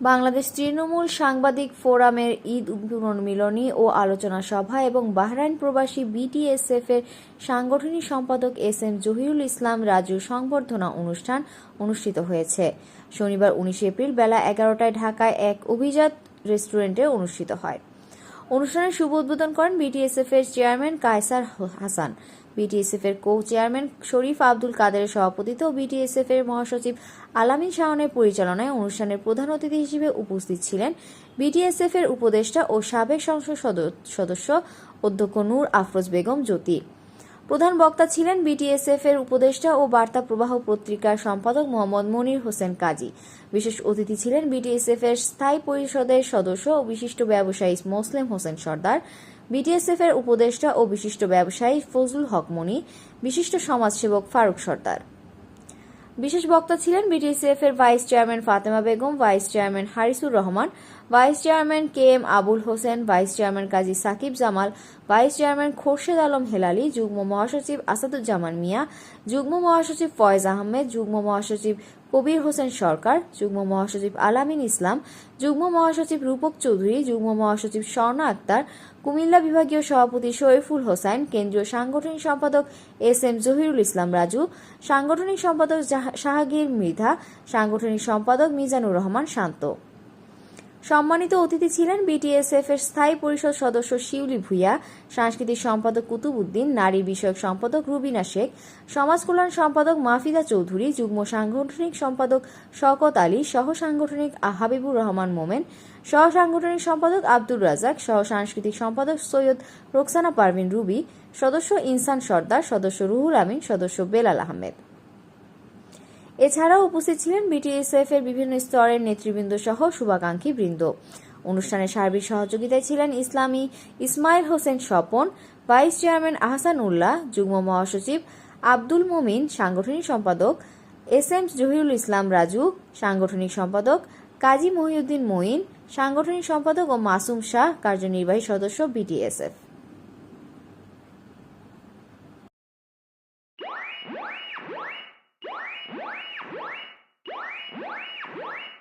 বাংলাদেশ তৃণমূল সাংবাদিক ফোরামের ঈদ পুনর্মিলনী ও আলোচনা সভা এবং বাহরাইন প্রবাসী বিটিএসএফ এর সাংগঠনিক সম্পাদক এস এম জহিরুল ইসলাম রাজুর সংবর্ধনা অনুষ্ঠান অনুষ্ঠিত হয়েছে। শনিবার উনিশে এপ্রিল বেলা এগারোটায় ঢাকায় এক অভিজাত রেস্টুরেন্টে অনুষ্ঠিত হয়। অনুষ্ঠানের শুভ উদ্বোধন করেন বিটিএসএফ এর চেয়ারম্যান কায়সার হাসান। বিটিএসএফ এর কো চেয়ারম্যান শরীফ আব্দুল কাদেরের সভাপতিত্ব ও বিটিএসএফ এর মহাসচিব আলামিন শাহনের পরিচালনায় অনুষ্ঠানের প্রধান অতিথি হিসেবে উপস্থিত ছিলেন বিটিএসএফ এর উপদেষ্টা ও সাবেক সংসদ সদস্য অধ্যক্ষ নূর আফরোজ বেগম জ্যোতি। প্রধান বক্তা ছিলেন বিটিএসএফ এর উপদেষ্টা ও বার্তা প্রবাহ পত্রিকার সম্পাদক মোহাম্মদ মনির হোসেন কাজী। বিশেষ অতিথি ছিলেন বিটিএসএফ এর স্থায়ী পরিষদের সদস্য ও বিশিষ্ট ব্যবসায়ী মোসলেম হোসেন সর্দার বিটিএসএফ এর উপদেষ্টা ও বিশিষ্ট ব্যবসায়ী ফজলুল হক মনি, বিশিষ্ট সমাজসেবক ফারুক সর্দার। বিশেষ বক্তা ছিলেন বিটিসিএফ এর vice chairman Fatema Begum, vice chairman Harisur Rahman, vice chairman K M Abul Hossain, vice chairman Kazi Sakib Jamal, vice chairman Khorshed Alam Helali, যুগ্ম মহাসচিব আসাদুজ্জামান মিয়া, যুগ্ম মহাসচিব ফয়েজ আহমেদ, যুগ্ম মহাসচিব কবির হোসেন সরকার, যুগ্ম মহাসচিব আলামিন ইসলাম, যুগ্ম মহাসচিব রূপক চৌধুরী, যুগ্ম মহাসচিব স্বর্ণ আক্তার, কুমিল্লা বিভাগীয় সভাপতি শরীফুল হোসেন, কেন্দ্রীয় সাংগঠনিক সম্পাদক এস এম জহিরুল ইসলাম রাজু, সাংগঠনিক সম্পাদক শাহাগীর মৃধা, সাংগঠনিক সম্পাদক মিজানুর রহমান শান্ত। সম্মানিত অতিথি ছিলেন বিটিএসএফ এর স্থায়ী পরিষদ সদস্য শিউলি ভুইয়া, সাংস্কৃতিক সম্পাদক কুতুবুদ্দিন নারী বিষয়ক সম্পাদক রুবিনা শেখ, সমাজ কল্যাণ সম্পাদক মাফিদা চৌধুরী, যুগ্ম সাংগঠনিক সম্পাদক শওকত আলী, সহ সাংগঠনিক হাবিবুর রহমান মোমেন, সহ সাংগঠনিক সম্পাদক আব্দুর রাজাক, সহ সাংস্কৃতিক সম্পাদক সৈয়দ রোকসানা পারভিন রুবি, সদস্য ইনসান সর্দার, সদস্য রুহুল আমিন, সদস্য বেলাল আহমেদ। এছাড়াও উপস্থিত ছিলেন বিটিএসএফ এর বিভিন্ন স্তরের নেতৃবৃন্দ সহ শুভাকাঙ্ক্ষী বৃন্দ। অনুষ্ঠানে সার্বিক সহযোগিতায় ছিলেন ইসলামী ইসমাইল হোসেন স্বপন, ভাইস চেয়ারম্যান আহসান উল্লাহ যুগ্ম মহাসচিব আব্দুল মুমিন, সাংগঠনিক সম্পাদক এস এম জহিরুল ইসলাম রাজু, সাংগঠনিক সম্পাদক কাজী মহিউদ্দিন মঈন, সাংগঠনিক সম্পাদক ও মাসুম শাহ, কার্যনির্বাহী সদস্য বিটিএসএফ Woo!